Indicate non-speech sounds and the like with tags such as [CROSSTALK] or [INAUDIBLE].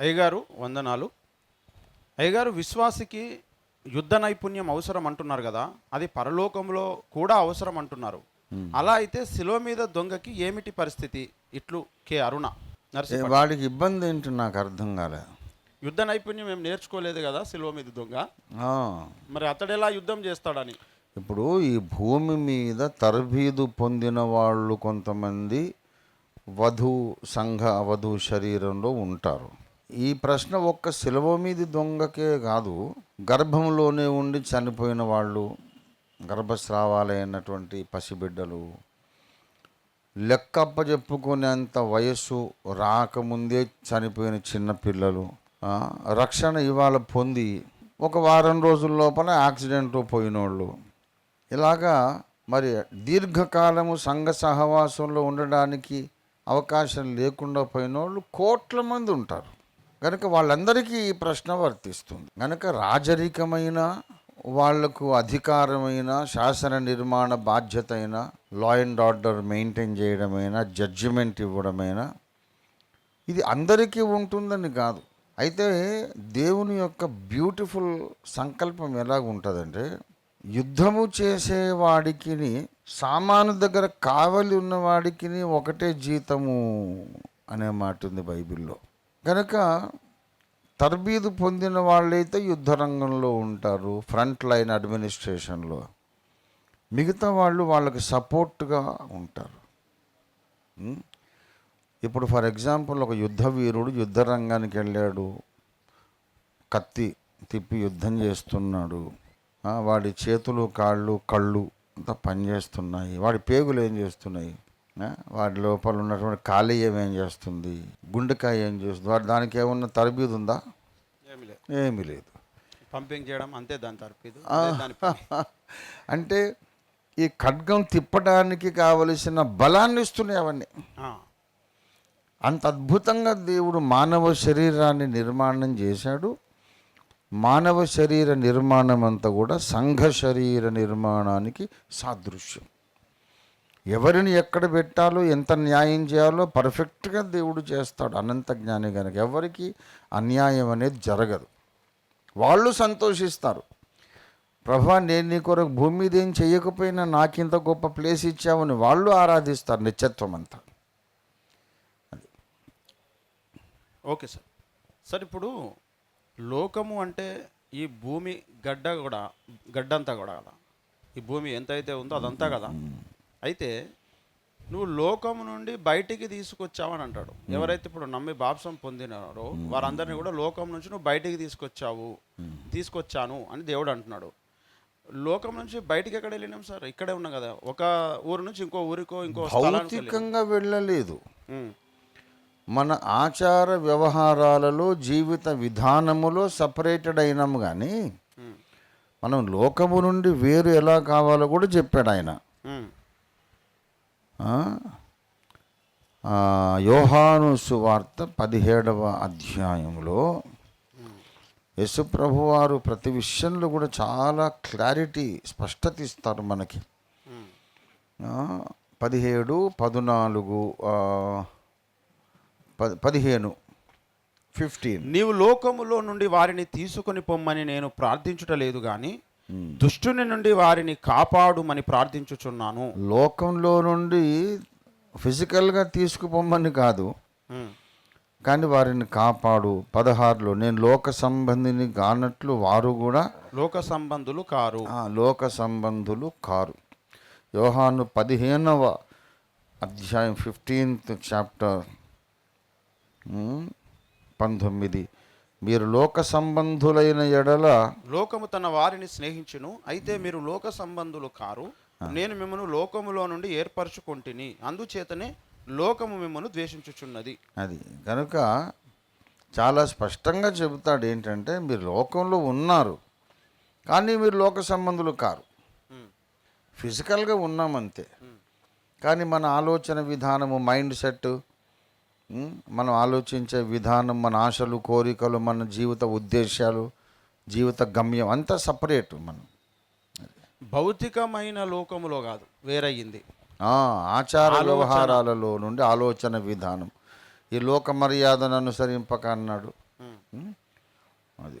అయ్యగారు వందనాలు. అయ్యగారు విశ్వాసికి యుద్ధ నైపుణ్యం అవసరం అంటున్నారు కదా అది పరలోకంలో కూడా అవసరం అంటున్నారు. అలా అయితే శిలో మీద దొంగకి ఏమిటి పరిస్థితి? ఇట్లు కే అరుణ నరసింహ. వాడికి ఇబ్బంది ఏంటి నాకు అర్థం కాలే. యుద్ధ నైపుణ్యం ఏం నేర్చుకోలేదు కదా శిలో మీద దొంగ? మరి అతడెలా యుద్ధం చేస్తాడని? ఇప్పుడు ఈ భూమి మీద తరబీదు పొందిన వాళ్ళు కొంతమంది వధు సంఘ వధు శరీరంలో ఉంటారు. ఈ ప్రశ్న ఒక్క శిలవ మీది దొంగకే కాదు. గర్భంలోనే ఉండి చనిపోయిన వాళ్ళు గర్భస్రావాలైనటువంటి పసిబిడ్డలు లెక్కప్ప చెప్పుకునేంత వయస్సు రాకముందే చనిపోయిన చిన్నపిల్లలు రక్షణ ఇవాళ పొంది ఒక వారం రోజుల లోపల యాక్సిడెంట్ పోయినోళ్ళు. ఇలాగా మరి దీర్ఘకాలము సంఘ సహవాసంలో ఉండడానికి అవకాశం లేకుండా పోయినోళ్ళు కోట్ల మంది ఉంటారు. కనుక వాళ్ళందరికీ ఈ ప్రశ్న వర్తిస్తుంది. కనుక రాజరికమైన వాళ్ళకు అధికారమైన శాసన నిర్మాణ బాధ్యత అయినా లా అండ్ ఆర్డర్ మెయింటైన్ చేయడమైనా జడ్జిమెంట్ ఇవ్వడమైనా ఇది అందరికీ ఉంటుందని కాదు. అయితే దేవుని యొక్క బ్యూటిఫుల్ సంకల్పం ఎలా ఉంటుందంటే యుద్ధము చేసేవాడికి సామాను దగ్గర కావలి ఉన్నవాడికి ఒకటే జీతము అనే మాట ఉంది బైబిల్లో. కనుక తర్బీదు పొందిన వాళ్ళైతే యుద్ధ రంగంలో ఉంటారు ఫ్రంట్ లైన్ అడ్మినిస్ట్రేషన్లో. మిగతా వాళ్ళు వాళ్ళకి సపోర్ట్గా ఉంటారు. ఇప్పుడు ఫర్ ఎగ్జాంపుల్ ఒక యుద్ధ వీరుడు యుద్ధ రంగానికి వెళ్ళాడు కత్తి తిప్పి యుద్ధం చేస్తున్నాడు వాడి చేతులు కాళ్ళు కళ్ళు అంతా పనిచేస్తున్నాయి వాడి పేగులు ఏం చేస్తున్నాయి? వాడి లోపల ఉన్నటువంటి కాలేయం ఏం చేస్తుంది? గుండెకాయ ఏం చేస్తుంది? వాడి దానికి ఏమన్నా తరబీదు ఉందా? ఏమి లేదు. పంపింగ్ చేయడం అంతే దాని పని. [LAUGHS] అంటే ఈ ఖడ్గం తిప్పడానికి కావలసిన బలాన్ని ఇస్తున్నాయి అవన్నీ. అంత అద్భుతంగా దేవుడు మానవ శరీరాన్ని నిర్మాణం చేశాడు. మానవ శరీర నిర్మాణం అంతా కూడా సంఘ శరీర నిర్మాణానికి సాదృశ్యం. ఎవరిని ఎక్కడ పెట్టాలో ఎంత న్యాయం చేయాలో పర్ఫెక్ట్గా దేవుడు చేస్తాడు అనంత జ్ఞాని కనుక. ఎవరికి అన్యాయం అనేది జరగదు. వాళ్ళు సంతోషిస్తారు. ప్రభా నేను నీ కొరకు భూమి మీద ఏం చేయకపోయినా నాకింత గొప్ప ప్లేస్ ఇచ్చావని వాళ్ళు ఆరాధిస్తారు నిత్యత్వం అంతా. Okay sir. సార్ ఇప్పుడు లోకము అంటే ఈ భూమి గడ్డ కూడా గడ్డంతా కూడా కదా? ఈ భూమి ఎంత అయితే ఉందో అదంతా కదా? అయితే నువ్వు లోకము నుండి బయటికి తీసుకొచ్చావని అంటాడు. ఎవరైతే ఇప్పుడు నమ్మి బాప్సం పొందినారో వారందరినీ కూడా లోకం నుంచి నువ్వు బయటికి తీసుకొచ్చావు. తీసుకొచ్చాను అని దేవుడు అంటున్నాడు. లోకం నుంచి బయటికి ఎక్కడ వెళ్ళినాం సార్? ఇక్కడే ఉన్నాం కదా. ఒక ఊరు నుంచి ఇంకో ఊరికో ఇంకో స్థలానికి వెళ్ళినాం. భౌతికంగా వెళ్ళలేదు. ఉమ్, మన ఆచార వ్యవహారాలలో జీవిత విధానములో సపరేటెడ్ అయినాము కానీ ఉమ్, మనం లోకము నుండి వేరు ఎలా కావాలో కూడా చెప్పాడు ఆయన. ఉమ్, యోహాను సువార్త పదిహేడవ అధ్యాయంలో యశుప్రభు వారు ప్రతి విషయంలో కూడా చాలా క్లారిటీ స్పష్టత ఇస్తారు మనకి. పదిహేడు పద్నాలుగు పదిహేను ఫిఫ్టీన్. నీవు లోకములో నుండి వారిని తీసుకొని పొమ్మని నేను ప్రార్థించుటలేదు కానీ దుష్టుని నుండి వారిని కాపాడుమని ప్రార్థించుచున్నాను. లోకంలో నుండి ఫిజికల్గా తీసుకుపోమని కాదు. కానీ వారిని కాపాడు. పదహారులో నేను లోక సంబంధిని కానట్లు వారు కూడా లోక సంబంధులు కారు. లోక సంబంధులు కారు. యోహాను పదిహేనవ అధ్యాయం ఫిఫ్టీన్త్ చాప్టర్ పంతొమ్మిది. మీరు లోక సంబంధులైన ఎడల లోకము తన వారిని స్నేహించును. అయితే మీరు లోక సంబంధులు కారు. నేను మిమ్మల్ని లోకములో నుండి ఏర్పరచుకొంటిని. అందుచేతనే లోకము మిమ్మల్ని ద్వేషించుచున్నది. అది కనుక చాలా స్పష్టంగా చెబుతాడు ఏంటంటే మీరు లోకంలో ఉన్నారు. కానీ మీరు లోక సంబంధులు కారు. ఫిజికల్గా ఉన్నామంతే. కానీ మన ఆలోచన విధానము మైండ్ సెట్ మనం ఆలోచించే విధానం మన ఆశలు కోరికలు మన జీవిత ఉద్దేశాలు జీవిత గమ్యం అంతా సపరేట్ మనం. భౌతికమైన లోకములో కాదు వేరయ్యింది. ఆచార వ్యవహారాలలో నుండి ఆలోచన విధానం. ఈ లోక మర్యాదను అనుసరింపక అన్నాడు. ఓకే